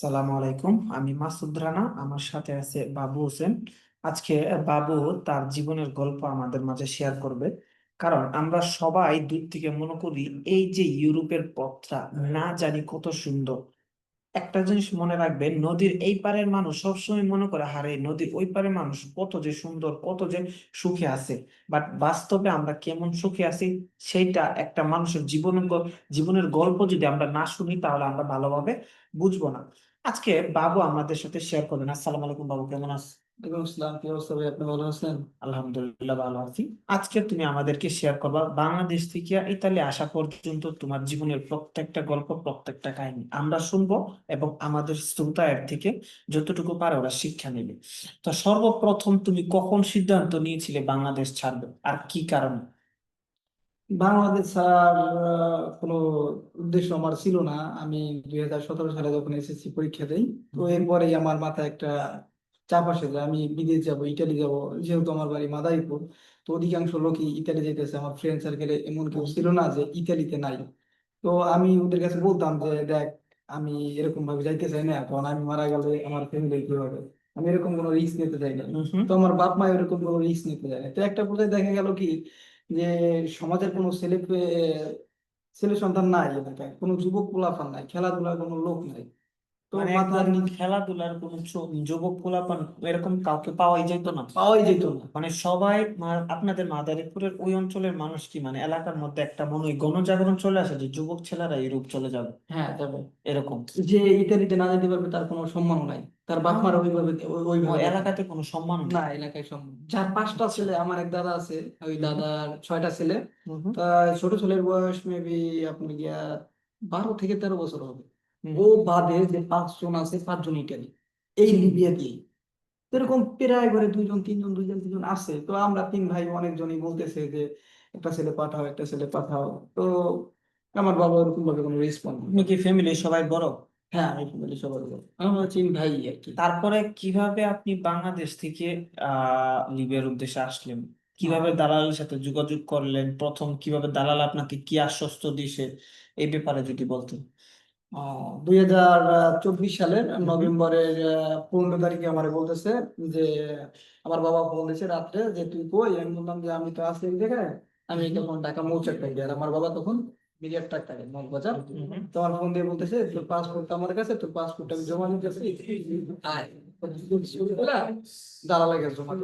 সালামু আলাইকুম। আমি মাসুদ রানা, আমার সাথে আছে বাবু হোসেন। আজকে বাবু তার জীবনের গল্প আমাদের মাঝে শেয়ার করবে। কারণ আমরা সবাই দূর থেকে মনে করি এই যে ইউরোপের পথটা না জানি কত সুন্দর। একটা জিনিস মনে রাখবেন, নদীর এই পারের মানুষ সবসময় মনে করে, হারে, নদীর ওই পারের মানুষ কত যে সুন্দর, কত যে সুখে আছে। বাট বাস্তবে আমরা কেমন সুখে আছি, সেইটা একটা মানুষের জীবনের জীবনের গল্প যদি আমরা না শুনি, তাহলে আমরা ভালোভাবে বুঝব না। আজকে বাবু আমাদের সাথে শেয়ার করবেন। আসসালামু আলাইকুম বাবু কেমন আছেন ওয়ালাইকুম কি অবস্থা ভাই আপনি ভালো আছেন? আলহামদুলিল্লাহ ভালো আছি। আজকে তুমি আমাদেরকে শেয়ার করবা বাংলাদেশ থেকে ইতালি আসা পর্যন্ত তোমার জীবনের প্রত্যেকটা গল্প প্রত্যেকটা কাহিনী আমরা শুনব এবং আমাদের শ্রোতায়ের থেকে যতটুকু পারে ওরা শিক্ষা নেবে। তো সর্বপ্রথম তুমি কখন সিদ্ধান্ত নিয়েছিলে বাংলাদেশ ছাড়বে? আর কি কারণে? বাংলাদেশ স্যার কোনো উদ্দেশ্য আমার ছিল না। আমি দুই হাজার সতেরো সালে যখন এসএসসি পরীক্ষা দেই তো এরপরেই আমার মাথায় একটা চাপ আসে যে আমি বিদেশ যাব ইটালি যাব যেহেতু আমার বাড়ি মাদারীপুর তো অধিকাংশ লোকই ইতালি যেতেছে আমার ফ্রেন্ড সার্কেলে এমন কেউ ছিল না যে ইতালিতে নাই। তো আমি ওদের কাছে বলতাম যে দেখ আমি এরকম ভাবে যাইতে চাই না কারণ আমি মারা গেলে আমার ফ্যামিলি কি হবে? আমি এরকম কোনো রিস্ক নিতে চাই না তো আমার বাপ মা এরকম কোনো রিস্ক নিতে চায় না তো একটা পর্যায়ে দেখা গেল কি যে সমাজের কোনো ছেলে ছেলে সন্তান নাই এলাকায়, কোনো যুবক পোলাপান নাই, খেলাধুলার কোনো লোক নাই। তো মানে নিচে খেলাধুলার কোনো যুবক পোলাপান এরকম কাউকে পাওয়াই যেত না? পাওয়াই যেত না। মানে সবাই আপনাদের মাদারীপুরের ওই অঞ্চলের মানুষ কি? মানে এলাকার মধ্যে একটা মনে হয় গণজাগরণ চলে আসে যে যুবক ছেলেরা ইউরোপ চলে যাবে। হ্যাঁ। তবে এরকম। যে ইতালিতে না যেতে পারবে তার কোনো সম্মান নাই। তার বাপ মার ওইভাবে ওই- এলাকাতে কোনো সম্মান নেই? না এলাকায় সম্মান যার পাঁচটা ছেলে আমার এক দাদা আছে ওই দাদার ছয়টা ছেলে। তা ছোট ছেলের বয়স মেবি আপনি গিয়া বারো থেকে তেরো বছর হবে। ও বাদে যে পাঁচজন আছে পাঁচজন ইটালি এই লিবিয়া দিয়ে এরকম প্রায় ঘরে দুইজন তিনজন দুইজন তিনজন আছে। তো আমরা তিন ভাই অনেকজনই বলতেছে যে একটা ছেলে পাঠাও একটা ছেলে পাঠাও। তো আমার বাবা ওরকম ভাবে কোনো রেসপন্স কি ফ্যামিলি সবাই বড়? হ্যাঁ আমি ফ্যামিলি সবার উপর আমরা তিন ভাই আর কি। তারপরে কীভাবে আপনি বাংলাদেশ থেকে আহ লিবিয়ার উদ্দেশ্যে আসলেন? কীভাবে দালালের সাথে যোগাযোগ করলেন? প্রথম কীভাবে দালাল আপনাকে কি আশ্বস্ত দিছে এই ব্যাপারে যদি বলতেন। দুই হাজার চব্বিশ সালের নভেম্বরের পনেরো তারিখে আমার বলতেছে যে আমার বাবা দিয়েছে রাত্রে যে তুই কই? আমি বললাম যে আমি তো এক জায়গায়। আমি তখন ঢাকা মৌচাক থাকি আর আমার বাবা তখন মিডিয়ার টাক থাকে মগবাজার। তো আমার ফোন দিয়ে বলতেছে তোর পাসপোর্ট আমার কাছে তোর পাসপোর্ট আমি জমা দিতেছি আয়। দালালের কাছে জমা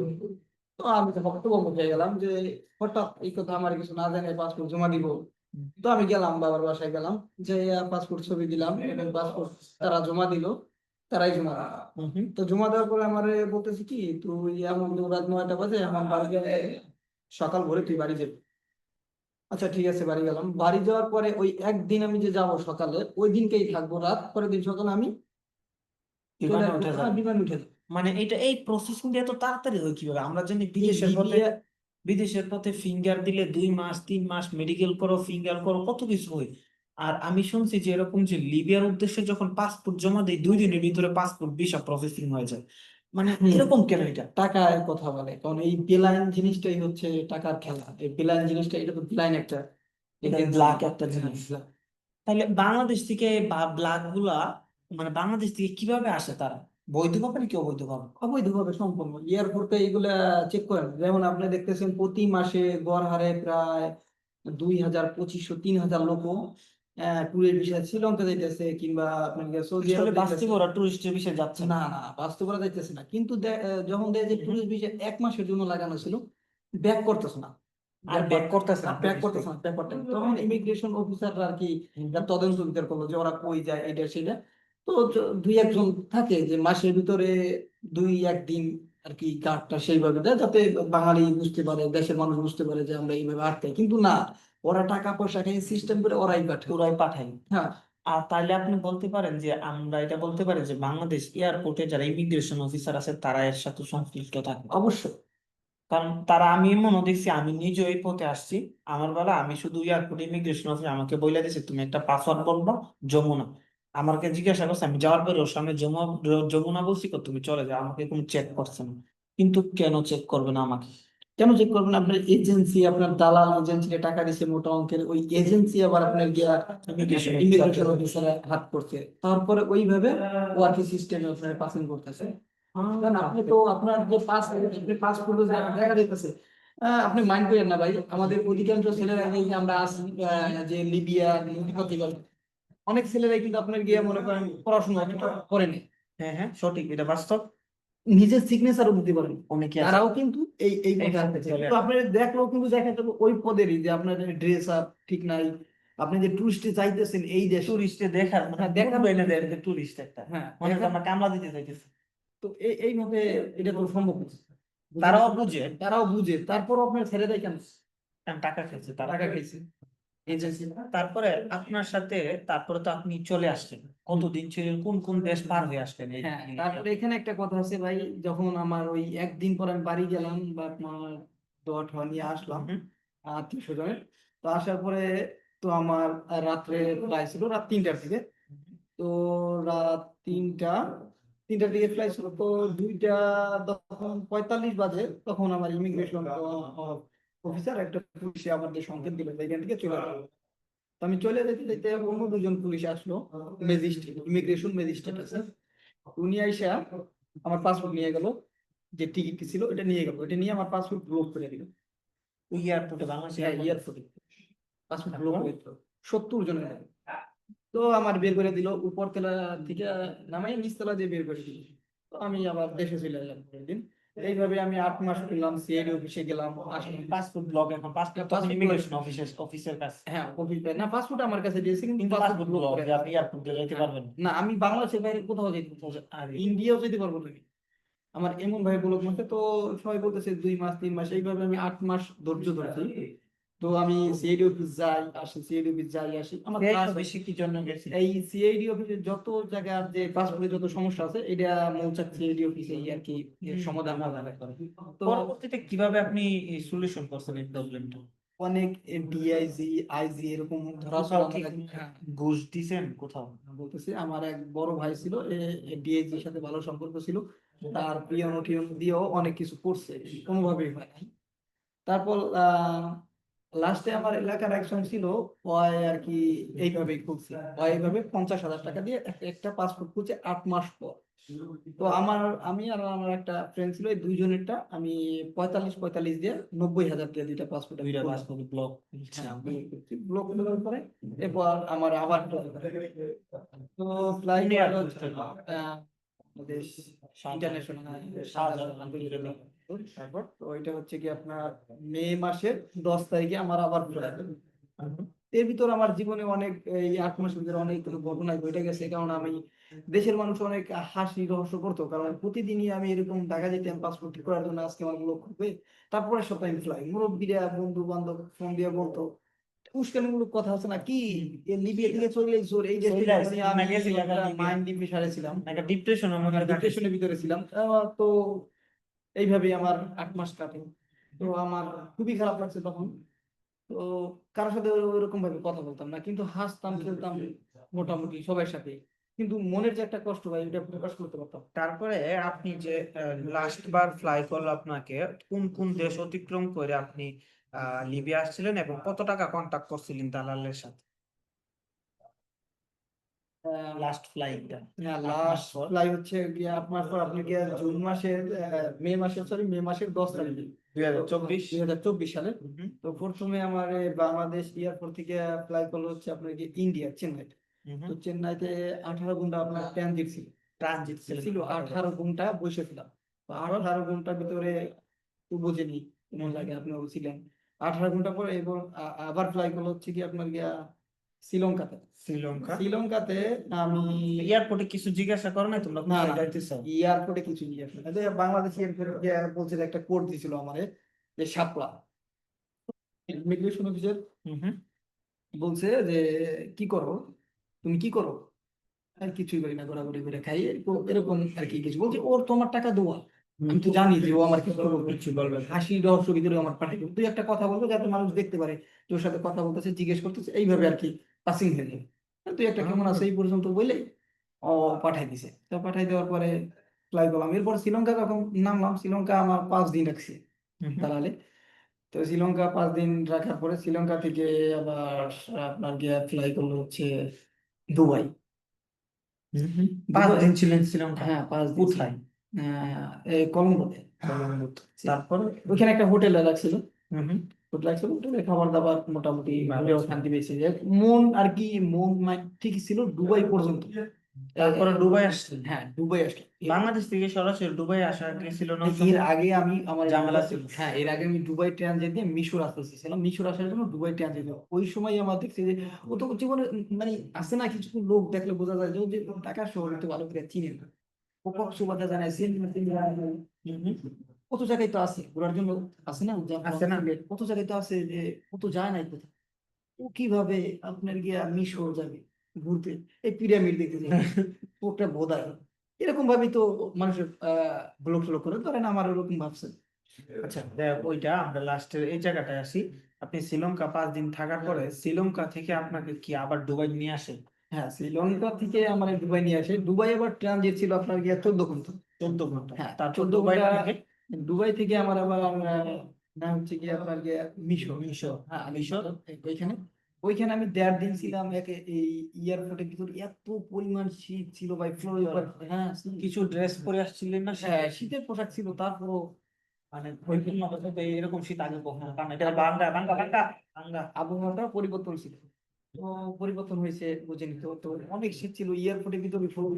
তো আমি তো বক্তব্য হয়ে গেলাম যে হঠাৎ এই কথা আমার কিছু না জানে পাসপোর্ট জমা দিব। তো আমি গেলাম বাবার বাসায় গেলাম যে পাসপোর্ট ছবি দিলাম এবং পাসপোর্ট তারা জমা দিল তারাই জমা। তো জমা দেওয়ার পরে আমার বলতেছে কি তুই এমন রাত নয়টা বাজে আমার বাড়ি গেলে সকাল ভোরে তুই বাড়ি যাবি। আচ্ছা ঠিক আছে বাড়ি গেলাম। বাড়ি যাওয়ার পরে ওই একদিন আমি যে যাব সকালে ওই দিনকেই থাকব রাত পরের দিন সকালে আমি বিমানে উঠে হ্যাঁ, উঠে যাব। মানে এটা এই প্রসেসিং দিয়ে তো তাড়াতাড়ি হয় কীভাবে? আমরা জানি বিদেশের বিদেশের পথে ফিঙ্গার দিলে দুই মাস তিন মাস মেডিকেল করো ফিঙ্গার করো কত কিছু হয়। আর আমি শুনছি যে এরকম যে লিবিয়ার উদ্দেশ্যে যখন পাসপোর্ট জমা দেয় দুই দিনের ভিতরে পাসপোর্ট ভিসা প্রসেসিং হয়ে যায়। মানে। এরকম কেন এটা? টাকার কথা বলে কারণ এই বেলাইন জিনিসটাই হচ্ছে টাকার খেলা। এই বেলাইন জিনিসটা এটা তো বেলাইন একটা। ব্ল্যাক একটা জিনিস। হ্যাঁ, তাহলে বাংলাদেশ থেকে বা ব্ল্যাকগুলা মানে বাংলাদেশ থেকে কীভাবে আসে তারা? বৈধভাবে নাকি অবৈধভাবে? অবৈধভাবে সম্পন্ন এয়ারপোর্টে এগুলা চেক করেন। যেমন আপনি দেখতেছেন প্রতি মাসে গড় হারে প্রায় দুই হাজার পঁচিশশো তিন হাজার লোক ট্যুরের বিষয়ে শ্রীলঙ্কা যাইতেছে কিংবা আপনার সৌদি আরব বাস্তবে ওরা টুরিস্টের বিষয়ে যাচ্ছে না। না বাস্তব যাইতেছে না। কিন্তু যখন দেখে যে ট্যুরিস্ট ভিসা এক মাসের জন্য লাগানো ছিল ব্যাক করতেছে না। আর ব্যাক করতেছে না ব্যাক করতেছে না ব্যাপারটা তখন ইমিগ্রেশন অফিসাররা আর কি তদন্ত বিচার করল যে ওরা কই যায় এটা সেটা। তো দুই একজন থাকে যে মাসের ভিতরে দুই একদিন আর কি কার্ডটা সেইভাবে দেয় যাতে বাঙালি বুঝতে পারে দেশের মানুষ বুঝতে পারে যে আমরা এইভাবে আটকাই। কিন্তু না ওরা টাকা পয়সা খেয়ে সিস্টেম করে ওরাই পাঠায়। ওরাই পাঠাই হ্যাঁ। আর তাহলে আপনি বলতে পারেন যে আমরা এটা বলতে পারি যে বাংলাদেশ এয়ারপোর্টে যারা ইমিগ্রেশন অফিসার আছে তারা এর সাথে সংশ্লিষ্ট থাকে। অবশ্যই। কারণ তারা আমি মনে দেখছি আমি নিজে ওই পথে আসছি। আমার বেলা আমি শুধু এয়ারপোর্ট ইমিগ্রেশন অফিসার আমাকে বলে দিয়েছে তুমি একটা পাসওয়ার্ড বলবা যমুনা আমাকে জিজ্ঞাসা করছে আমি যাওয়ার পরে ওর সামনে যমুনা বলছি তুমি চলে যাও আমাকে কোনো চেক করছে না। কিন্তু কেন চেক করবে না আমাকে? কেন চেক করবেন আপনার এজেন্সি আপনার দালাল এজেন্সিতে টাকা দিছে মোটা অঙ্কের ওই এজেন্সি আবার আপনার গিয়া ইমিগ্রেশন। অফিসারে হাত করছে। তারপরে ওইভাবে ওয়ার্কি সিস্টেমে আপনার পাসিং করতেছে। আপনি তো আপনার যে পাস আপনি পাসপোর্ট দেখা দিতেছে আপনি মাইন্ড করেন না ভাই। আমাদের অধিকাংশ ছেলেরা আমরা আসি যে লিবিয়া অনেক ছেলেরাই কিন্তু আপনার গিয়ে মনে করেন পড়াশোনা করেনি। হ্যাঁ হ্যাঁ সঠিক এটা বাস্তব। নিজের সিগনেচারও দিতে পারেন। অনেকে তারাও কিন্তু এই এই তো আপনার দেখলেও কিন্তু দেখা যাবে ওই পদেরই যে আপনার ড্রেস আপ ঠিক নাই। আপনি যে টুরিস্টে চাইতেছেন এই দেশে। টুরিস্টে দেখার মানে হ্যাঁ, দেখার- বেনে দেয় টুরিস্ট একটা। হ্যাঁ হয় আমরা কামলা দিতে চাইতেছি তো এই এইভাবে এটা তো সম্ভব না। তারাও বুঝে। তারাও বুঝে। তারপরও আপনার ছেড়ে দেয় কেন টাকা খেয়েছে তারা টাকা খাইছে এজেন্সি তারপরে আপনার সাথে তারপরে তো আপনি চলে আসলেন। কতদিন ছিলেন কোন কোন দেশ পার হয়ে আসলেন এই হ্যাঁ তারপরে এখানে একটা কথা আছে ভাই যখন আমার ওই একদিন পর আমি বাড়ি গেলাম বা আপনার দোয়া ঠোয়া নিয়ে আসলাম আত্মীয় স্বজনের তো আসার পরে তো আমার রাত্রে প্রায় ছিল রাত তিনটার দিকে। তো রাত তিনটা তিনটার দিকে ফ্লাইট ছিল তো দুইটা তখন পঁয়তাল্লিশ বাজে তখন আমার ইমিগ্রেশন অফিসার একটা পুলিশে আমাদের সংকেত দিল এখান থেকে চলে যাব। তো আমি চলে যেতে যেতে অন্য দুজন পুলিশ আসলো ম্যাজিস্ট্রেট ইমিগ্রেশন ম্যাজিস্ট্রেট আছে। উনি আইসা আমার পাসপোর্ট নিয়ে গেল যে টিকিট ছিল এটা নিয়ে গেল। এটা নিয়ে আমার পাসপোর্ট ব্লক করে দিল। এয়ারপোর্টে বাংলাদেশ হ্যাঁ এয়ারপোর্টে পাসপোর্ট ব্লক দিল সত্তর জনের তো আমার বের করে দিল উপরতলা থেকে নামাই নিচতলা দিয়ে বের করে দিল। তো আমি আবার দেশে চলে গেলাম দিন এইভাবে আমি আট মাস করলাম সিআইডি অফিসে গেলাম পাসপোর্ট ব্লক এখন পাসপোর্ট তখন ইমিগ্রেশন অফিসের অফিসের কাছে হ্যাঁ অফিস না পাসপোর্ট আমার কাছে দিয়েছে কিন্তু পাসপোর্ট ব্লক আপনি এয়ারপোর্টে যেতে পারবেন। না। আমি বাংলাদেশের বাইরে কোথাও যেতে পারব আর। ইন্ডিয়াও যেতে পারব না আমার এমন ভাই ব্লক মারছে তো সবাই বলতেছে দুই মাস তিন মাস এইভাবে আমি আট মাস ধৈর্য ধরেছি। তো আমি সিআইডি অফিস যাই আসি সিআইডি অফিস যাই আসি। আমার class অফিসে কি জন্য গেছি? এই সিআইডি অফিসে যত জায়গার যে পাসপোর্টে যত সমস্যা আছে এটা মৌচাক সিআইডি অফিসে আর কি সমাধান হবে তো পরবর্তীতে কীভাবে আপনি সলিউশন করছেন এই প্রবলেমটা অনেক ডিআইজি আইজি এরকম ধরা হ্যাঁ। ঘুষ দিছেন কোথাও? বলতেছি আমার এক বড় ভাই ছিল ডিআইজির সাথে ভালো সম্পর্ক ছিল। তার পিয়ন টিয়ন দিয়েও অনেক কিছু করছে কোনোভাবেই হয় তারপর লাস্টে আমার এলাকার একজন ছিল ওই আর কি এইভাবেই খুলছে ওই এইভাবে পঞ্চাশ হাজার টাকা দিয়ে একটা পাসপোর্ট খুলছে আট মাস পর। তো আমার আমি আর আমার একটা ফ্রেন্ড ছিল এই দুইজনেরটা আমি পঁয়তাল্লিশ পঁয়তাল্লিশ দিয়ে নব্বই হাজার দিয়ে দুইটা পাসপোর্ট পাসপোর্ট ব্লক ব্লক করার পরে এরপর আমার আবার তো ফ্লাইট? দেশ ইন্টারন্যাশনাল শাহজালাল তারপর? তো ওইটা হচ্ছে কি আপনার মে মাসের দশ তারিখে আমার আবার এর ভিতর আমার জীবনে অনেক এই আট মাসের ভিতরে অনেক ঘটনা ঘটে গেছে। কারণ আমি দেশের মানুষ অনেক হাসি রহস্য করতো। কারণ প্রতিদিনই আমি এরকম ঢাকা যেতাম পাসপোর্ট ঠিক করার জন্য আজকে আমার লোক হবে তারপরে সপ্তাহে ফ্লাই মুরব্বীরা বন্ধু বান্ধব ফোন দিয়ে বলতো উস্কানিমূলক কথা আছে না কি? চলে এসো এই। মাইন্ড ডিপ্রেশনে ছিলাম। একটা মধ্যে কাটাইছি। ডিপ্রেশনের ভিতরে ছিলাম। তো এইভাবেই আমার আট মাস কাটে। তো আমার খুবই খারাপ লাগছে তখন। তো কারোর সাথে ওইরকম ভাবে কথা বলতাম না কিন্তু হাসতাম খেলতাম মোটামুটি সবার সাথে। কিন্তু মনের যে একটা কষ্ট ভাই ওটা প্রকাশ করতে পারতাম। তারপরে আপনি যে লাস্ট বার ফ্লাই করল আপনাকে কোন কোন দেশ অতিক্রম করে আপনি লিবিয়া আসছিলেন এবং কত টাকা কন্ট্যাক্ট করছিলেন দালালের সাথে? লাস্ট ফ্লাইটটা হ্যাঁ মাস লাস্ট ফ্লাই হচ্ছে গিয়ে মাস পর আপনি গিয়ে জুন মাসের মে মাসের সরি মে মাসের দশ তারিখে। দুই হাজার চব্বিশ। দুই হাজার চব্বিশ সালে। তো প্রথমে আমার বাংলাদেশ এয়ারপোর্ট থেকে ফ্লাই করল হচ্ছে আপনার কি ইন্ডিয়া চেন্নাই তো চেন্নাইতে আঠারো ঘণ্টা আপনার ট্রানজিট ছিল। ট্রানজিট ছিল। আঠারো ঘণ্টা বসেছিলাম। আঠারো ঘণ্টার ভিতরে তো বোঝেনি কেমন লাগে আপনি ছিলেন। আঠারো ঘণ্টা পরে আ- আবার ফ্লাই করল হচ্ছে কি আপনার গিয়া শ্রীলঙ্কাতে। শ্রীলঙ্কা? শ্রীলঙ্কাতে আমি এয়ারপোর্টে কিছু জিজ্ঞাসা করো না তোমরা? না, এয়ারপোর্টে কিছু আসলো না বাংলাদেশ এয়ারপোর্টে বলছে একটা কোড দিছিল আমারে যে শাপলা। ইমিগ্রেশন অফিসার হুম হুম। বলছে যে কি করো? তুমি কি করো? আর কিছুই করি না ঘোরাঘুরি করে খাই। এরকম এরকম আর কি কিছু। বলছে ওর তোমার টাকা দেওয়া। আমি তো জানি যে ও আমার কিছু করবে কিছু বলবে হাসি রহস্য ভিতরে আমার পাঠাই তুই একটা কথা বলব যাতে মানুষ দেখতে পারে তোর সাথে কথা বলতেছে জিজ্ঞেস করতেছে এইভাবে আর কি পাসিং হয়ে যাবে তুই একটা কেমন আছে এই পর্যন্ত বলে ও পাঠাই দিছে। তো পাঠাই দেওয়ার পরে ফ্লাই করলাম। এরপর শ্রীলঙ্কা যখন নামলাম শ্রীলঙ্কা আমার পাঁচ দিন রাখছে। দালালে। তো শ্রীলঙ্কা পাঁচ দিন রাখার পরে শ্রীলঙ্কা থেকে আবার আপনার গিয়ে ফ্লাই করল হচ্ছে দুবাই। পাঁচ দিন ছিলেন শ্রীলঙ্কা? হ্যাঁ পাঁচ দিন কোথায়? কলম্বোতে কলম্বোতে। তারপরে ওইখানে একটা হোটেলে হুম। হোটেল রাখছিল হোটেলে খাবার দাবার মোটামুটি ভালো শান্তি পেয়েছে। মন আর কি মন মা- ঠিকই ছিল দুবাই পর্যন্ত। তারপরে দুবাই হ্যাঁ দুবাই আসলো বাংলাদেশ থেকে সরাসরি দুবাই আসা গেছিল না এর আগে আমি আমার ঝামেলা ছিল। হ্যাঁ এর আগে আমি দুবাই ট্রানজিট দিয়ে মিশর আসতে চেয়েছিলাম। মিশর আসার জন্য দুবাই ট্রানজিট ওই সময় আমার দেখছি যে ও তো জীবনে মানে আসে না কিছু লোক দেখলে বোঝা যায় যে ঢাকা শহরে তো ভালো করে চিনে না। কত জায়গায় তো আছে ঘোরার জন্য আছে না আছে না? কত জায়গায়? তো আছে যে ও তো যায় নাই কোথাও ও কীভাবে আপনার গিয়া মিশর যাবে ঘুরতে? এই পিরামিড দেখতে যাবে ওটা বোধায় এরকম ভাবে তো মানুষের আহ ব্লক ট্লক করে। ধরেন আমার ওরকম ভাবছে। আচ্ছা দেখ, ওইটা আমরা লাস্টের এই জায়গাটায় আসি। আপনি শ্রীলঙ্কা পাঁচ দিন থাকার পরে শ্রীলঙ্কা থেকে আপনাকে কি আবার দুবাই নিয়ে আসে? হ্যাঁ শ্রীলঙ্কা থেকে আমার দুবাই নিয়ে আসে। দুবাই আবার ট্রানজিট ছিল আপনার গিয়া চোদ্দ ঘণ্টা। চোদ্দ ঘণ্টা। হ্যাঁ, 14 দুবাই ঘন্টা- থেকে দুবাই থেকে আমার আবার হচ্ছে গিয়ে আপনার গিয়া মিশর। মিশর। হ্যাঁ? মিশর। ওইখানে। ওইখানে আমি দেড় দিন ছিলাম একে এই এয়ারপোর্টের ভিতর। এত পরিমাণ শীত ছিল ভাই ফ্লোর হ্যাঁ কিছু ড্রেস পরে আসছিলেন না হ্যাঁ শীতের পোশাক ছিল তারপরও মানে এরকম শীত আগে কখনো নাই। এটা বাঙ্গা বাঙ্গা বাঙ্গা বাঙ্গা আবহাওয়াটা পরিবর্তন ছিল পরিবর্তন হয়েছে বুঝেনি তো তো অনেক শীত ছিল এয়ারপোর্টের ভিতরে ফ্লোর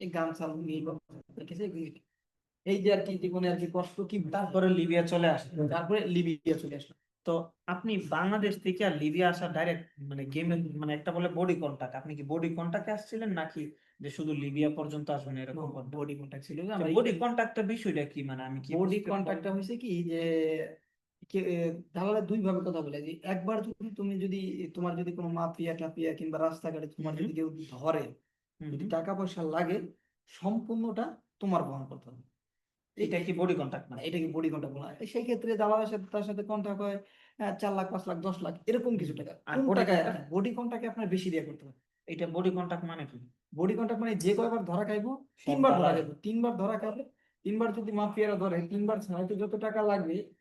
এই গামছা নিয়ে এই যে আর কি জীবনে আর কি কষ্ট কি তারপরে লিবিয়া চলে আসে তারপরে লিবিয়া চলে আসলো। তো আপনি বাংলাদেশ থেকে আর লিবিয়া আসা ডাইরেক্ট মানে গেমে মানে একটা বলে বডি কন্টাক্ট আপনি কি বডি কন্টাক্টে আসছিলেন নাকি যে শুধু লিবিয়া পর্যন্ত আসবেন এরকম বডি কন্ট্যাক্ট ছিল বডি কন্টাক্টের বিষয়টা কি? মানে আমি কি বডি বুঝতে কন্ট্যাক্টটা হয়েছে কি যে কে- দুই ভাবে কথা বলে। যে একবার যদি তুমি যদি তোমার যদি কোনো মাফিয়া টাফিয়া কিংবা রাস্তাঘাটে তোমার যদি কেউ ধরে যদি। টাকা পয়সা লাগে সম্পূর্ণটা তোমার বহন করতে হবে। এটা কি বডি কন্টাক্ট না? এটাকে বডি কন্ট্যাক্ট বলা হয়? সেই ক্ষেত্রে দালালের সাথে তার সাথে কন্ট্যাক্ট হয় চার লাখ পাঁচ লাখ দশ লাখ এরকম কিছু টাকা। আর টাকায় বডি কন্ট্যাক্টে আপনার বেশি দিয়ে করতে হবে? এটা বডি কন্টাক্ট মানে কি? বডি কন্ট্যাক্ট মানে যে কয়বার ধরা খাইবো তিনবার ধরা ধরা খাইবো। তিনবার ধরা খাবে তিনবার যদি মাফিয়ারা ধরে তিনবার ছাড়াইতে যত টাকা লাগবে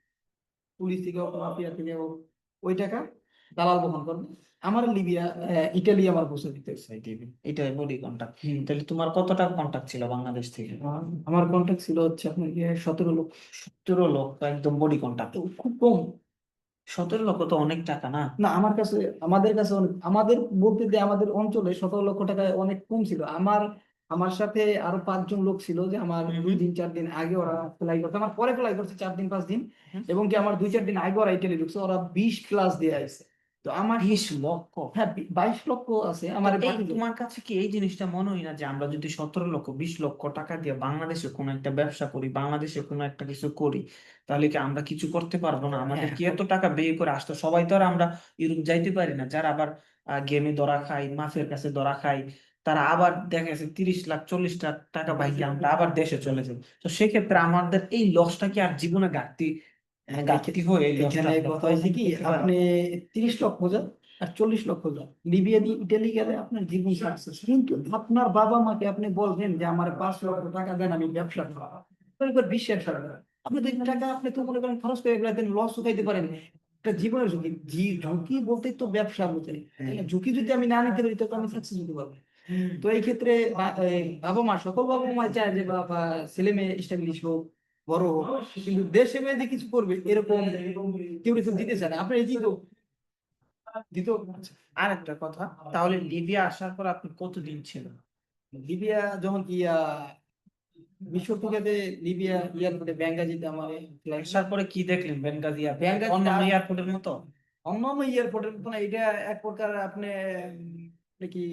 পুলিশ থেকে হোক মাফিয়া থেকে হোক ওই টাকা দালাল বহন করবে। আমার লিবিয়া ইটালি আমার বসে দিতে। হয়েছে। এটা বডি কন্টাক্ট তাহলে তোমার কত টাকা ছিল বাংলাদেশ থেকে? আমার কন্ট্যাক্ট ছিল হচ্ছে আপনার সতেরো লক্ষ। সতেরো লক্ষ একদম বডি কন্টাক্ট তো খুব কম। সতেরো লক্ষ তো অনেক টাকা না? না আমার কাছে আমাদের কাছে অনেক- আমাদের বলতে যে আমাদের অঞ্চলে সতেরো লক্ষ টাকা অনেক কম ছিল। আমার আমার সাথে আরও পাঁচজন লোক ছিল যে আমার দুই দিন চার দিন আগে ওরা ফ্লাই করছে। আমার পরে ফ্লাই করছে চার দিন পাঁচ দিন। এবং কি আমার দুই চার দিন আগে ওরা ইটালি ঢুকছে ওরা বিশ প্লাস দিয়ে আসছে তো আমার বিশ লক্ষ? হ্যাঁ বাইশ লক্ষ আছে আমার তোমার কাছে কি এই জিনিসটা মনে হয় না যে আমরা যদি সতেরো লক্ষ বিশ লক্ষ টাকা দিয়ে বাংলাদেশে কোনো একটা ব্যবসা করি বাংলাদেশে কোনো একটা কিছু করি তাহলে কি আমরা কিছু করতে পারব না? আমাদের হ্যাঁ। কি এত টাকা ব্যয় করে আসতো? সবাই তো আর আমরা ইউরোপ যাইতে পারি না। যারা আবার গেমে ধরা খাই মাফের কাছে ধরা খাই তারা আবার দেখা গেছে তিরিশ লাখ চল্লিশ লাখ টাকা বাইকে আমরা আবার দেশে চলে যাই। তো সেক্ষেত্রে আমাদের এই লসটা কি আর জীবনে ঘাটতি হ্যাঁ, ঘাটতি হয়ে কথা হয়েছে কি আপনি তিরিশ লক্ষ যান আর চল্লিশ লক্ষ যান। লিবিয়া দিয়ে ইটালি গেলে আপনার জীবন সাকসেস কিন্তু আপনার বাবা মাকে আপনি বলবেন যে আমার পাঁচ লক্ষ টাকা দেন আমি ব্যবসা করব। বিশ্বাস করবে না। আপনি এই টাকা আপনি তো মনে করেন খরচ করে ফেলাতেন লস উঠাইতে পারেন। একটা জীবনের ঝুঁকি। ঝুঁকি বলতে তো ব্যবসা বলতে ঝুঁকি যদি আমি না নিতে পারি তো আমি সাকসেস হতে পারব তো এই ক্ষেত্রে বা- বাবা মা সকল বাবা মা চায় যে বাবা ছেলে মেয়ে স্টাবলিশ হোক বড় হোক কিন্তু দেশে মেয়ে যে কিছু করবে এরকম কেউ কিছু দিতে চায় না। আপনার এই দিত? দিত? আর একটা কথা তাহলে লিবিয়া আসার পর আপনি কতদিন ছিলেন? লিবিয়া যখন কি আহ, মিশর থেকে লিবিয়া এয়ারপোর্টে বেঙ্গাজিতে আমার আসার পরে কি দেখলেন এয়ারপোর্ট বেনগাজি অন্যান্য এয়ারপোর্টের মতো? অন্যান্য এয়ারপোর্টের মতো না এটা এক প্রকার আপনি উম, এটা কি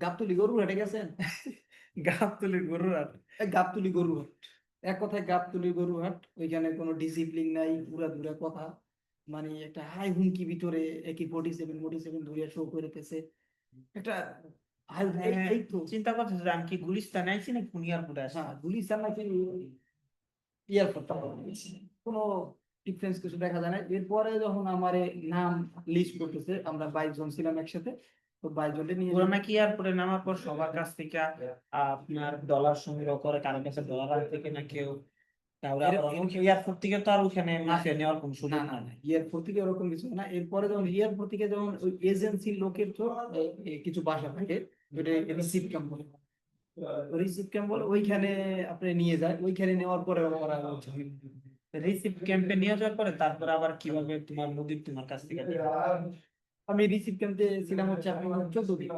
গাবতলি গরু হাটে গেছেন গাবতলি গরুরাট এই গাবতলি গরুহাট এক কথায় গাবতলি গরুহাট ওইখানে কোনো ডিসিপ্লিন নাই পুরা দূরা কথা। মানে একটা হাই হুমকি ভিতরে একই ফোর্টি সেভেন ফোর্টি সেভেন ধরিয়া শো করিতেছে। একটা তো চিন্তা করতেছে যে আমি কি গুলিস্তানে আইছি না কোন এয়ারপোর্টে আসি হ্যাঁ গুলিস্তান নাকি এয়ারপোর্ট কোনো ডিফারেন্স কিছু দেখা যায় না এরপরে যখন আমার নাম লিস্ট করতেছে আমরা বাইশ জন ছিলাম একসাথে। বাইশ নিয়ে পুরো নাকি এয়ারপোর্টে নামার পর সবার কাছ থেকে আপনার ডলার সংগ্রহ করে কারোর কাছে ডলার থেকে না কেউ। এয়ারপোর্ট থেকে তো আর ওখানে মাফিয়া নেওয়ার কোনো না সুযোগ না না এয়ারপোর্ট থেকে ওরকম কিছু না। এরপরে যখন এয়ারপোর্ট থেকে যখন ওই এজেন্সির লোকের তো কিছু বাসা থাকে ওটা রিসিভ ক্যাম্প বলে। রিসিভ ক্যাম্প বলে ওইখানে আপনি নিয়ে যায়। ওইখানে নেওয়ার পরে ওরা রিসিভ ক্যাম্পে নিয়ে যাওয়ার পরে তারপরে আবার কীভাবে তোমার মুদির তোমার কাছ থেকে? আমি রিসিভ ক্যাম্পে ছিলাম হচ্ছে আপনার চোদ্দ দিন।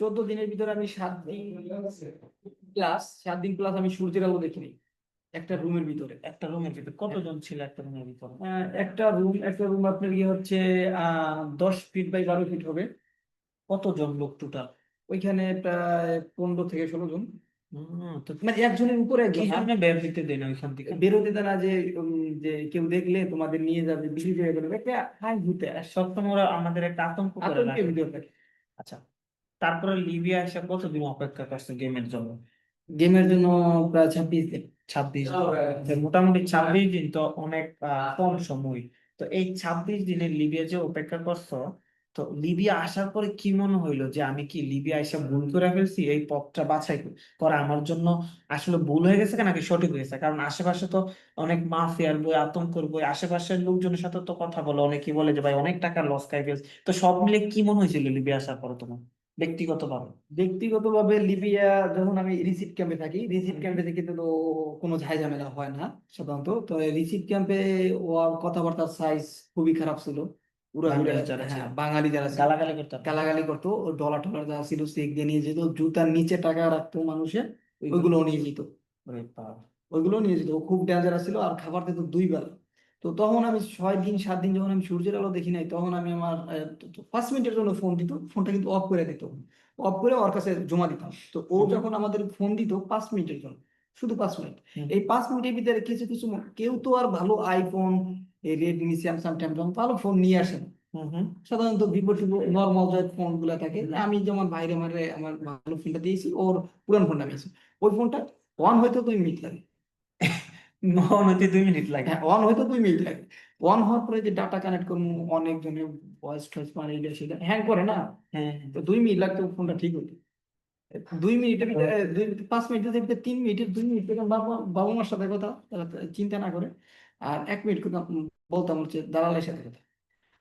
চোদ্দ দিনের ভিতরে আমি সাত দিন প্লাস সাত দিন প্লাস আমি সূর্যের আলো দেখিনি। একটা রুমের ভিতরে। একটা রুমের ভিতরে। কতজন ছিল একটা রুমের ভিতরে? একটা রুম একটা রুম আপনার গিয়ে হচ্ছে আহ দশ ফিট বাই বারো ফিট হবে। কতজন লোক টোটাল ওইখানে প্রায় পনেরো থেকে ষোলো জন। মানে একজনের উপরে কি একজন জন্য বের হইতে না ওইখান থেকে। বেরোতে না যে যে কেউ দেখলে তোমাদের নিয়ে যাবে বিক্রি করে দেবে একটা হাই সবসময় ওরা আমাদের একটা আতঙ্ক করে রাখে। আচ্ছা তারপরে লিবিয়া এসে কতদিন অপেক্ষা করছে গেমের জন্য? গেমের জন্য প্রায় ছাব্বিশ দিন ছাব্বিশ দিন। মোটামুটি ছাব্বিশ দিন তো অনেক আহ, কম সময়। তো এই ছাব্বিশ দিনের লিবিয়া যে অপেক্ষা করছ তো লিবিয়া আসার পরে কি মনে হইল যে আমি কি লিবিয়া এসে ভুল করে ফেলছি? এই পথটা বাছাই করা আমার জন্য আসলে ভুল হয়ে গেছে নাকি সঠিক হয়েছে? কারণ আশেপাশে তো অনেক মাফিয়ার বই, আতঙ্কের বই, আশেপাশের লোকজনের সাথে তো কথা বলে, অনেকেই বলে যে, ভাই, অনেক টাকা লস খাই ফেলছি। তো সব মিলে কি মনে হয়েছিল লিবিয়া আসার পরে তোমার, ব্যক্তিগতভাবে? ব্যক্তিগতভাবে লিবিয়া যখন আমি রিসিভ ক্যাম্পে থাকি রিসিভ ক্যাম্পে থেকে তো কোনো ঝাই ঝামেলা হয় না সাধারণত। তো রিসিভ ক্যাম্পে ওর কথাবার্তার সাইজ খুবই খারাপ ছিল। যারা হ্যাঁ বাঙালি যারা ছিল। গালাগালি করতে। গালাগালি করতো ডলার টলার যা ছিল চেক দিয়ে নিয়ে যেত জুতার নিচে টাকা রাখতো মানুষের ওইগুলো নিয়ে যেত। ওইগুলো নিয়ে যেত খুব ডেঞ্জারাস ছিল আর খাবার দিত দুই বেলা। তো তখন আমি ছয় দিন সাত দিন যখন আমি সূর্যের আলো দেখি নাই তখন আমি আমার পাঁচ মিনিটের জন্য ফোন দিত ফোনটা কিন্তু অফ করে দিত। অফ করে ওর কাছে জমা দিতাম। তো ও যখন আমাদের ফোন দিত পাঁচ মিনিটের জন্য শুধু পাঁচ মিনিট। এই পাঁচ মিনিটের ভিতরে কিছু কিছু কেউ তো আর ভালো আইফোন এই ট্যামসাং ভালো ফোন নিয়ে আসে। না সাধারণত ভিভো টিভো নর্মাল যে ফোনগুলা থাকে আমি যেমন বাইরে মারে আমার ভালো ফোনটা দিয়েছি ওর পুরান ফোনটা ওই ফোনটা অন হয়তো দুই মিনিট লাগে। দুই মিনিট লাগে। হ্যাঁ অন হয়তো দুই মিনিট লাগে। অন হওয়ার পরে যে ডাটা কানেক্ট করব অনেকজনের ভয়েস টয়েস মানে এটা সেটা হ্যাং করে না। হ্যাঁ। তো দুই মিনিট লাগতো ফোনটা ঠিক হতো। দুই মিনিটের দুই পাঁচ মিনিটের ভিতরে তিন মিনিটের দুই মিনিট বাবা বাবা মার সাথে কথা তারা চিন্তা না করে। আর এক মিনিট উম বলতাম হচ্ছে দালালের সাথে কথা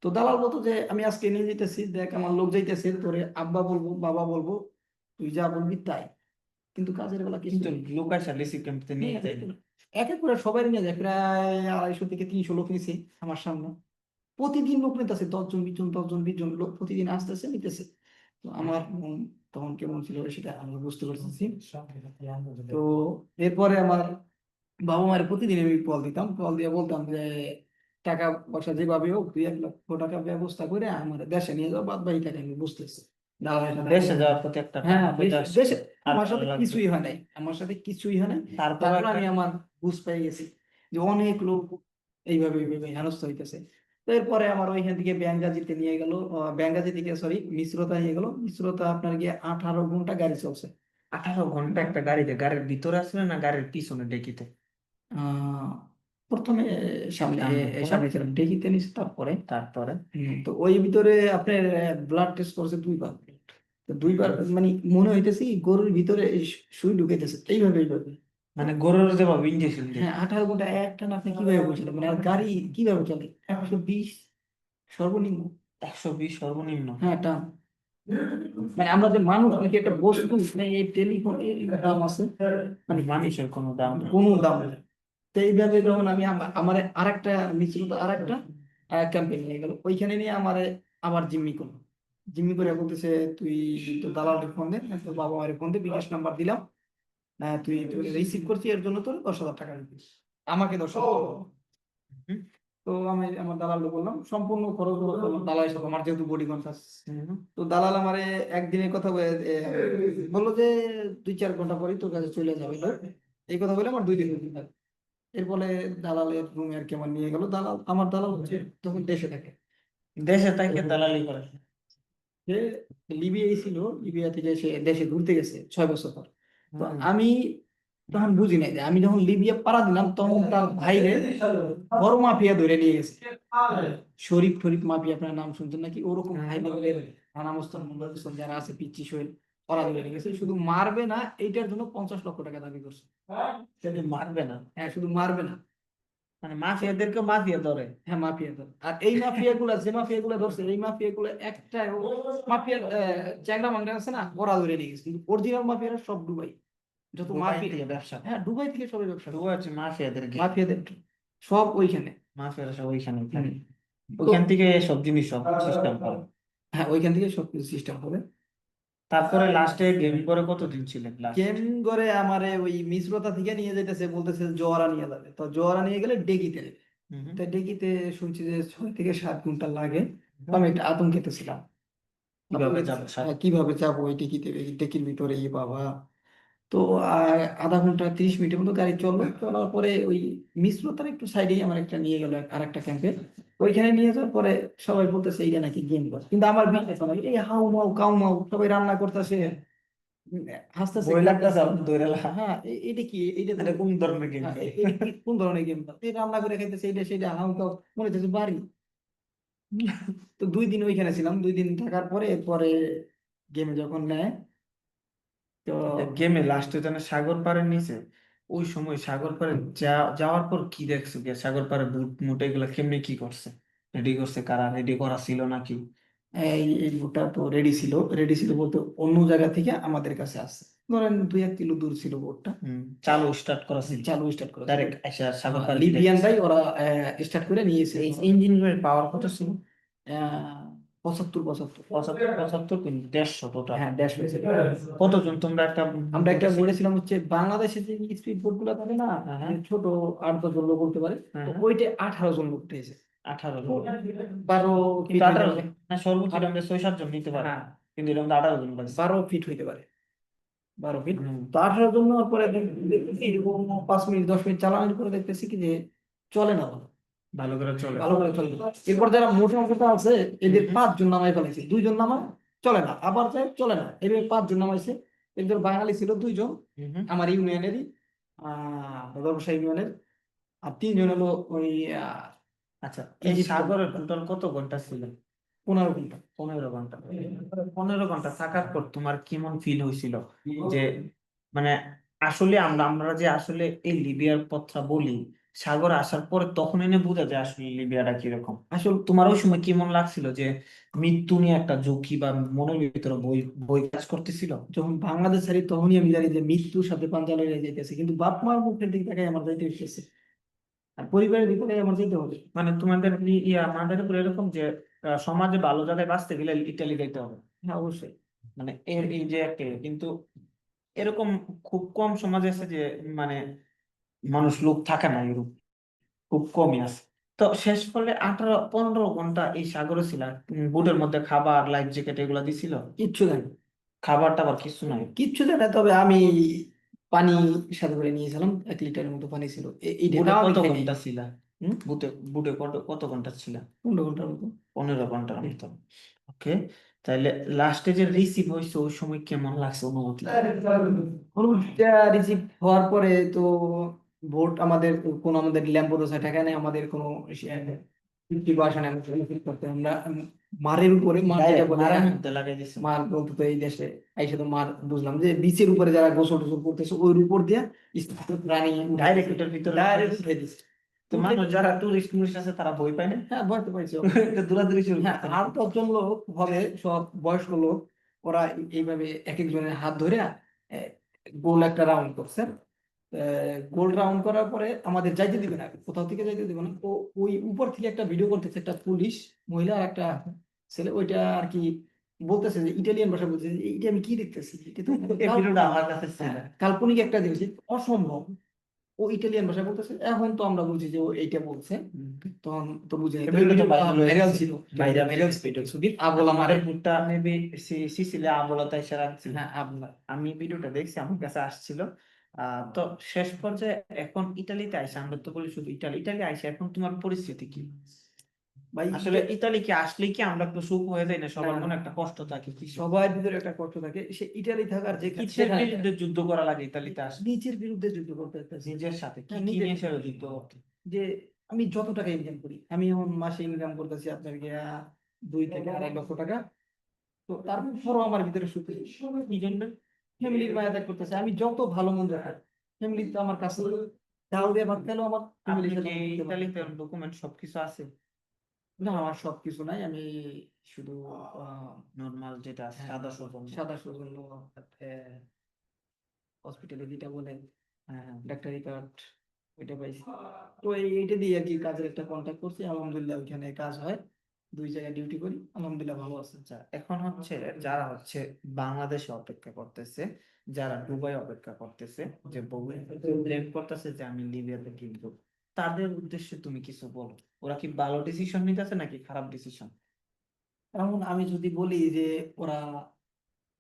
তো দালাল বলতো যে আমি আজকে নিয়ে যেতেছি দেখ আমার লোক যাইতেছে তোরে আব্বা বলব বাবা বলব তুই যা বলবি তাই। কিন্তু কাজের বেলা কিন্তু। লোক আসা রিসিভ ক্যাম্পতে নিয়ে যায়। এক এক করে সবাই নিয়ে যায় প্রায় আড়াইশো থেকে তিনশো লোক নিছে আমার সামনে। প্রতিদিন লোক নিতেছে দশজন বিশ জন দশজন বিশ জন লোক প্রতিদিন আসতেছে নিতেছে। তো আমার মন তখন কেমন ছিল সেটা আমি বুঝতে পারতেছি। তো এরপরে আমার বাবা মায়ের প্রতিদিন আমি কল দিতাম। কল দিয়ে বলতাম যে টাকা পয়সা যেভাবে হোক দুই এক লক্ষ টাকা ব্যবস্থা করে আমার দেশে নিয়ে যাও বাদ বাকি টাকা আমি বুঝতেছি। দেশে যাওয়ার প্রতি একটা হ্যাঁ দেশে- আমার সাথে কিছুই হয় নাই। আমার সাথে কিছুই হয় নাই। তারপর আমি আমার বুঝ পেয়ে গেছি যে অনেক লোক এইভাবে এইভাবে হেনস্থ হইতেছে। তো এরপরে আমার ওইখান থেকে ব্যাঙ্গাজিতে নিয়ে গেল। ব্যাঙ্গাজি থেকে সরি মিশ্রতা নিয়ে গেল। মিশ্রতা আপনার গিয়ে আঠারো ঘণ্টা গাড়ি চলছে। আঠারো ঘণ্টা একটা গাড়িতে গাড়ির ভিতরে আসলে না গাড়ির পিছনে ডেকিতে? প্রথমে সামনে সামনে, ছিলাম নিচ্ছে তারপরে। তারপরে? তো ওই ভিতরে আপনার ব্লাড টেস্ট করছে দুইবার। তো দুইবার মানে মনে হইতেছে গরুর ভিতরে সুই ঢুকাইতেছে। এইভাবে এইভাবে। মানে গরুর যেভাবে ইঞ্জেকশন হ্যাঁ আঠারো ঘণ্টা একটানা আপনি কীভাবে বলছিলেন? মানে আর গাড়ি কীভাবে চলে? একশো বিশ সর্বনিম্ন। একশো বিশ সর্বনিম্ন। হ্যাঁ টান। মানে আমরা যে মানুষ নাকি একটা বস্তু মানে এই টেলিফোন দাম আছে? মানে মানুষের কোনো দাম। কোনো দাম নেই। তো এইভাবে যখন আমি আমা- আমার আরেকটা মিশ্রিত আরেকটা ক্যাম্পে নিয়ে গেল। ওইখানে নিয়ে আমার আবার জিম্মি করল। জিম্মি করে বলতেছে তুই তো দালালের ফোন দে তোর বাবা মায়ের ফোন দে বিকাশ নাম্বার দিলাম। আহ, তুই রিসিভ করছিস এর জন্য তোর দশ হাজার টাকা দিবি আমাকে দশ হাজার তো আমি আমার দালাল বললাম সম্পূর্ণ খরচ দালালের সাথে আমার যেহেতু বডি কনসাস তো দালাল আমারে একদিনের কথা বলে বলল যে দুই চার ঘণ্টা পরেই তোর কাছে চলে যাবে। এই কথা বলে আমার দুই দিন হয়ে গেল। এরপরে দালালের রুমে আর কি আমার নিয়ে গেল। দালাল আমার দালাল হচ্ছে তখন দেশে থাকে। দেশে তাকে দালালি করে। সে লিবিয়ায় ছিল লিবিয়া থেকে সে দেশে ঘুরতে গেছে ছয় বছর পর। তো আমি তখন বুঝি নাই যে আমি যখন লিবিয়া পাড়া দিলাম তখন তার ভাইরে বড় মাফিয়া ধরে নিয়ে গেছে। শরীফ টরিফ মাফিয়া আপনার নাম শুনছেন নাকি? ওরকম মোস্তান মোল্লা যারা আছে পিচ্চি সোহেল ওরা ধরে নিয়ে গেছে। শুধু মারবে না এইটার জন্য পঞ্চাশ লক্ষ টাকা দাবি করছে। সেটা মারবে না। হ্যাঁ শুধু মারবে না। মানে মাফিয়াদেরকে মাফিয়া ধরে। হ্যাঁ মাফিয়া ধর। আর এই মাফিয়া গুলা যে মাফিয়া গুলা ধরছে এই মাফিয়া গুলা একটা মাফিয়া চ্যাংরা মাংরা আছে না ওরা ধরে নিয়ে গেছে। কিন্তু অরিজিনাল মাফিয়ারা সব দুবাই যত মাফিয়া ব্যবসা হ্যাঁ দুবাই থেকে সবাই ব্যবসা। দুবাই হচ্ছে মাফিয়াদেরকে। মাফিয়াদের সব ওইখানে। মাফিয়ারা সব ওইখানে ওইখান থেকে সব জিনিস সব সিস্টেম করে। হ্যাঁ ওইখান থেকে সব সিস্টেম হবে তারপরে লাস্টে গেম করে কতদিন ছিলেন লাস্ট করে আমারে ওই মিশ্রতা থেকে নিয়ে যাইতেছে বলতেছে জোয়ারা নিয়ে যাবে। তো জোয়ারা নিয়ে গেলে ডেকিতে। তো ডেকিতে শুনছি যে ছয় থেকে সাত ঘণ্টা লাগে। আমি একটা আতঙ্কিত ছিলাম। কীভাবে যাবে হ্যাঁ, কীভাবে যাব ওই ডেকিতে ডেকির ভিতরে বাবা। তো আধা ঘণ্টা তিরিশ মিনিটের মতো গাড়ি চলল। চলার পরে ওই মিশ্রতার একটু সাইডেই আমার একটা নিয়ে গেল আর একটা ক্যাম্পে ওইখানে নিয়ে যাওয়ার পরে সবাই বলতেছে এইটা নাকি গেম করে কিন্তু আমার বিশ্বাস হয় না, এই হাউ মাউ কাউ মাউ সবাই রান্না করতেছে। হাসতেছে। হ্যাঁ এটা কি? এটা কোন ধরনের গেম হ্যাঁ, কোন ধরনের গেম এই রান্না করে খাইতেছে সেটা হাউ কাউ। মনে হচ্ছে বাড়ি। তো দুই দিন ওইখানে ছিলাম। দুই দিন থাকার পরে এরপরে গেমে যখন নেয় তো গেমে লাস্টে যেন সাগর পাড়ের নিচে ওই সময় সাগর পাড়ে যা- যাওয়ার পর কি দেখছ গিয়া? সাগর পাড়ে বুট মুট এগুলা কেমনে কি করছে? রেডি করছে কারা? রেডি করা ছিল নাকি এই এই বোটটা তো রেডি ছিল। রেডি ছিল বলতে অন্য জায়গা থেকে আমাদের কাছে আসছে। ধরেন দুই এক কিলো দূর ছিল বোটটা। হুম, চালু স্টার্ট করা ছিল। চালু স্টার্ট করে ডাইরেক্ট এসে সাগর পাড়ে লিবিয়ানরাই ওরা স্টার্ট করে নিয়েছে। এই ইঞ্জিনের পাওয়ার কত ছিল? আহ, পঁচাত্তর পঁচাত্তর। পঁচাত্তর পঁচাত্তর কিন্তু দেড়শো টোটাল হ্যাঁ কতজন? তোমরা একটা আমরা একটা বলেছিলাম হচ্ছে বাংলাদেশে যে স্পিড বোটগুলো থাকে না হ্যাঁ। ছোট আট দশ জন লোক করতে পারে হ্যাঁ, হ্যাঁ। ওইটা আঠারো জন লোক উঠেছে আঠারো জন। বারো আঠারো সর্বোচ্চ আমরা ছয় সাত জন নিতে পারে। হ্যাঁ। কিন্তু এর মধ্যে আঠারো জন বারো ফিট হইতে পারে। বারো ফিট তো আঠারো জন নেওয়ার পরে দেখ- দেখতেছি এরকম পাঁচ মিনিট দশ মিনিট চালানোর পরে দেখতেছি কি যে চলে না ভালো ভালো করে চলে। ভালো করে চলে। এরপর যারা মোটা মোটা আছে এদের পাঁচজন নামাই ফেলাইছে। দুইজন নামা চলে না। আবার যায় চলে না। এবার পাঁচজন নামাইছে। একজন বাঙালি ছিল দুইজন। আমার ইউনিয়নেরই ব্যবসায়ী ইউনিয়নের। আর তিনজন হলো ওই আচ্ছা এই সাগরের টোটাল কত ঘণ্টা ছিল? পনেরো ঘণ্টা। পনেরো ঘণ্টা। পনেরো ঘণ্টা থাকার পর তোমার কেমন ফিল হয়েছিল? যে মানে আসলে আমরা আমরা যে আসলে এই লিবিয়ার কথা বলি সাগরে আসার পরে তখন এনে বোঝা যায় আসলে লিবিয়াটা কীরকম। আসলে তোমার ওই সময় কেমন লাগছিল যে মৃত্যু নিয়ে একটা ঝুঁকি বা মনের ভিতরে বই বই কাজ করতেছিল? যখন বাংলাদেশ ছাড়ি তখনই আমি জানি যে মৃত্যুর সাথে পাঞ্জা লড়াই যাইতেছে, কিন্তু বাপ মার মুখের দিকে তাকাই আমার যাইতে হইতেছে। আর পরিবারের দিকে আমার যেতে হবে। মানে তোমাদের ইয়া আমাদের উপর এরকম যে সমাজে ভালো জায়গায় বাঁচতে গেলে ইটালি যাইতে হবে। হ্যাঁ অবশ্যই। মানে এর, এই যে একটা, কিন্তু এরকম খুব কম সমাজে আছে যে মানে মানুষ লোক থাকে না এরকম। খুব কমই আছে। তো শেষ ফলে আঠারো পনেরো ঘণ্টা এই সাগরে ছিল। বুটের মধ্যে খাবার লাইফ জ্যাকেট এগুলো দিছিল। কিচ্ছু জানি খাবার টাবার কিছু নাই। কিচ্ছু না তবে আমি পানি সাথে করে নিয়েছিলাম। এক লিটারের মতো পানি ছিল। এইটা কত ঘণ্টা ছিল? বুটে বুটে কত কত ঘণ্টা ছিল? পনেরো ঘণ্টার মতো। পনেরো ঘণ্টার মতো। ওকে তাহলে লাস্টে যে রিসিভ হয়েছে ওই সময় কেমন লাগছে অনুভূতি? রিসিভ হওয়ার পরে তো ভোট আমাদের কোনো আমাদের ল্যাম্পোদোসা ঠেকায় নাই আমাদের কোনো করতে আমরা মারের উপরে মার মারার হ্যাঁ, মার বলতে তো এই দেশে আইসা তো মার বুঝলাম যে বিচের উপরে যারা গোসল টোসল করতেছে ওর উপর দিয়া প্রাণী ডাইরেক্ট ভিতরে ডাইরেক্ট উঠে দিচ্ছে তো মানুষ যারা টুরিস্ট আছে তারা ভয় পায় না? হ্যাঁ ভয় তো পাইছি। এটা শুরু হ্যাঁ আর দশজন লোক হবে সব বয়স্ক লোক ওরা এইভাবে এক একজনের হাত ধরে গোল একটা রাউন্ড করছে। গোল রাউন্ড করার পরে আমাদের যাইতে দিবে না কোথাও থেকে যাইতে দিবে না। তো ওই উপর থেকে একটা ভিডিও করতেছে একটা পুলিশ মহিলা আর একটা ছেলে ওইটা আর কি বলতেছে যে ইটালিয়ান ভাষা বলতেছে আমি কি দেখতেছি? এটা তো ভিডিওটা আমার কাছে হ্যাঁ, কাল্পনিক একটা অসম্ভব। ও ইটালিয়ান ভাষা বলতেছে এখন তো আমরা বুঝি যে ও এইটা বলছে। তখন তো বুঝি ভাইরাল। ছিল। ভাইরাল ভিডিও আবল মেবি সিসিলে এসে রাখছি। হ্যাঁ আমি ভিডিওটা দেখছি আমার কাছে আসছিল। তো শেষ পর্যায়ে এখন ইটালিতে আইসা আমরা তো বলি শুধু ইটালি ইটালি আইসা এখন তোমার পরিস্থিতি কি? ভাই আসলে ইতালি কি আসলে কি আমরা একটু সুখ হয়ে যাই না সবার মনে একটা কষ্ট থাকে সবার ভিতরে একটা কষ্ট থাকে। সে ইটালি থাকার যে কিসের বিরুদ্ধে যুদ্ধ করা লাগে ইতালিতে আসলে নিজের বিরুদ্ধে যুদ্ধ করতে। নিজের সাথে কি হ্যাঁ, কি নিজের- নিয়ে যুদ্ধ করতে? যে আমি যত টাকা ইনকাম করি আমি এখন মাসে ইনকাম করতেছি আপনার গিয়া দুই থেকে আড়াই লক্ষ টাকা। তো তারপরও আমার ভিতরে সুখ। জন্য? ফ্যামিলির মায়া ত্যাগ করতেছে। আমি যত ভালো মন্দ খাই ফ্যামিলি তো আমার কাছে ডাল দিয়ে ভাত খেলেও আমার ফ্যামিলির সাথে। ইতালিতে ডকুমেন্ট সবকিছু আছে? না আমার সবকিছু নাই। আমি শুধু নরমাল যেটা আছে, সাদা সৌজন্য সাদা সৌজন্য হসপিটালে যেটা বলে হ্যাঁ হ্যাঁ। ডাক্তারি কার্ড ওইটা পাইছি। তো এই- এইটা দিয়ে আর কি কাজের একটা কন্ট্যাক্ট করছি। আলহামদুলিল্লাহ ওইখানে কাজ হয়। দুই জায়গায় ডিউটি করি। আলহামদুলিল্লাহ ভালো আছে। আচ্ছা এখন হচ্ছে যারা হচ্ছে বাংলাদেশে অপেক্ষা করতেছে যারা দুবাই অপেক্ষা করতেছে যে ব্লেম করতেছে যে আমি লিবিয়াতে কিনবো তাদের উদ্দেশ্যে তুমি কিছু বলো। ওরা কি ভালো ডিসিশন নিতেছে নাকি খারাপ ডিসিশন এখন আমি যদি বলি যে ওরা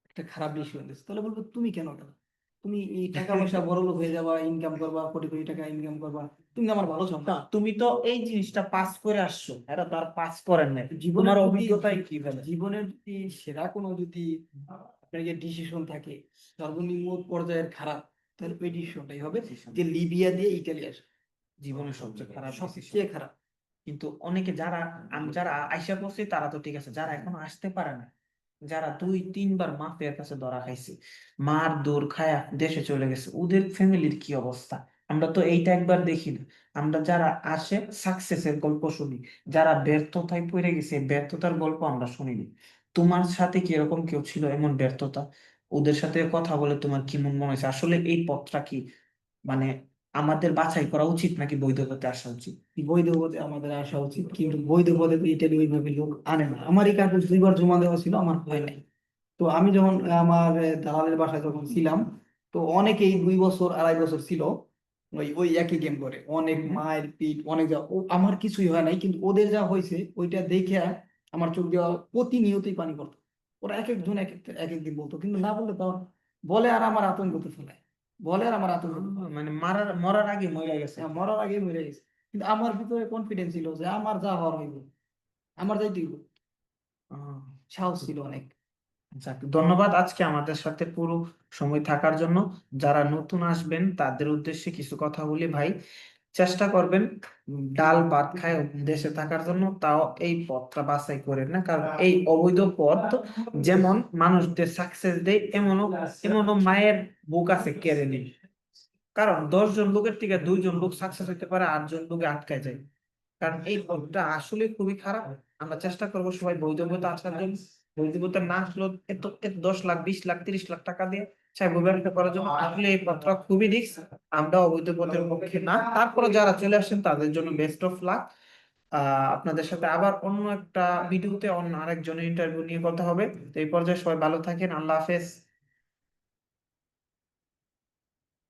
একটা খারাপ ডিসিশন দিচ্ছে তাহলে বলব তুমি কেন কেন তুমি এই টাকা পয়সা বড় লোক হয়ে যাবা ইনকাম করবা কোটি কোটি টাকা ইনকাম করবা। তুমি আমার ভালো চাও না তুমি তো এই জিনিসটা পাস করে আসছো। এরা তো আর পাস করেন নাই। জীবনের অভিজ্ঞতাই কি বলে জীবনের যদি সেরা কোনো যদি আপনার যে ডিসিশন থাকে সর্বনিম্ন পর্যায়ের খারাপ তাহলে ওই ডিসিশনটাই হবে যে লিবিয়া দিয়ে ইটালি আসে। জীবনের সবচেয়ে খারাপ সবচেয়ে খারাপ। কিন্তু অনেকে যারা আমি যারা আইসা করছি তারা তো ঠিক আছে যারা এখনও আসতে পারে না যারা দুই তিনবার মাফিয়ার কাছে ধরা খাইছে মার দৌড় খায়া দেশে চলে গেছে ওদের ফ্যামিলির কি অবস্থা? আমরা তো এইটা একবার দেখি না। আমরা যারা আসে সাকসেসের গল্প শুনি, যারা ব্যর্থতায় পড়ে গেছে ব্যর্থতার গল্প আমরা শুনিনি তোমার সাথে কি এরকম কেউ ছিল এমন ব্যর্থতা? ওদের সাথে কথা বলে তোমার কি মন মনে হয়েছে? আসলে এই পথটা কি? মানে আমাদের বাছাই করা উচিত নাকি বৈধ পথে আসা উচিত? বৈধ পদে আমাদের আসা উচিত, কিন্তু বৈধ তো ইটালি ওইভাবে লোক আনে না। আমারই কাগজ দুইবার জমা দেওয়া ছিল, আমার ভয় নাই। তো আমি যখন আমার দালালের বাসায় যখন ছিলাম, তো অনেকেই দুই বছর, আড়াই বছর ছিল। ওই ওই একই গেম করে। অনেক মায়ের পিট অনেক যা আমার কিছুই হয় নাই কিন্তু ওদের যা হয়েছে ওইটা দেখে আমার চোখ দেওয়া প্রতিনিয়তই পানি পড়তো। ওরা এক একজন এক এক এক একদিন বলতো কিন্তু না বললে তো বলে আর আমার আতঙ্কতে ফেলায়। বলে আর আমার আতঙ্ক মানে মারার মরার আগে মরে গেছে। হ্যাঁ, মরার আগে মরে গেছে। কিন্তু আমার ভিতরে কনফিডেন্স ছিল যে আমার যা হওয়ার হইব আমার যাইতে সাহস ছিল অনেক। যাক, ধন্যবাদ আজকে আমাদের সাথে পুরো সময় থাকার জন্য। যারা নতুন আসবেন তাদের উদ্দেশ্যে কিছু কথা বলি ভাই। চেষ্টা করবেন ডাল ভাত খায় দেশে থাকার জন্য তাও এই পথটা বাছাই করেন না। কারণ এই অবৈধ পথ যেমন মানুষদের সাকসেস দেয় এমনও এমনও মায়ের বুক আছে কেড়ে নেই কারণ দশ জন লোকের থেকে দুইজন লোক সাকসেস হতে পারে আটজন লোকে আটকায় যায়। কারণ এই পথটা আসলে খুবই খারাপ। আমরা চেষ্টা করব সবাই বৈধ পথে আসার জন্য। বৈধ না আসলো এত এত দশ লাখ, বিশ লাখ, তিরিশ লাখ টাকা দিয়ে সাহেব ব্যবসা করার জন্য আসলে এই পথটা খুবই রিস্ক আমরা অবৈধ পথের পক্ষে না। তারপরে যারা চলে আসেন, তাদের জন্য বেস্ট অফ লাক আপনাদের সাথে আবার অন্য একটা ভিডিওতে অন্য আরেকজনের ইন্টারভিউ নিয়ে কথা হবে। তো এই পর্যায়ে সবাই ভালো থাকেন। আল্লাহ হাফেজ।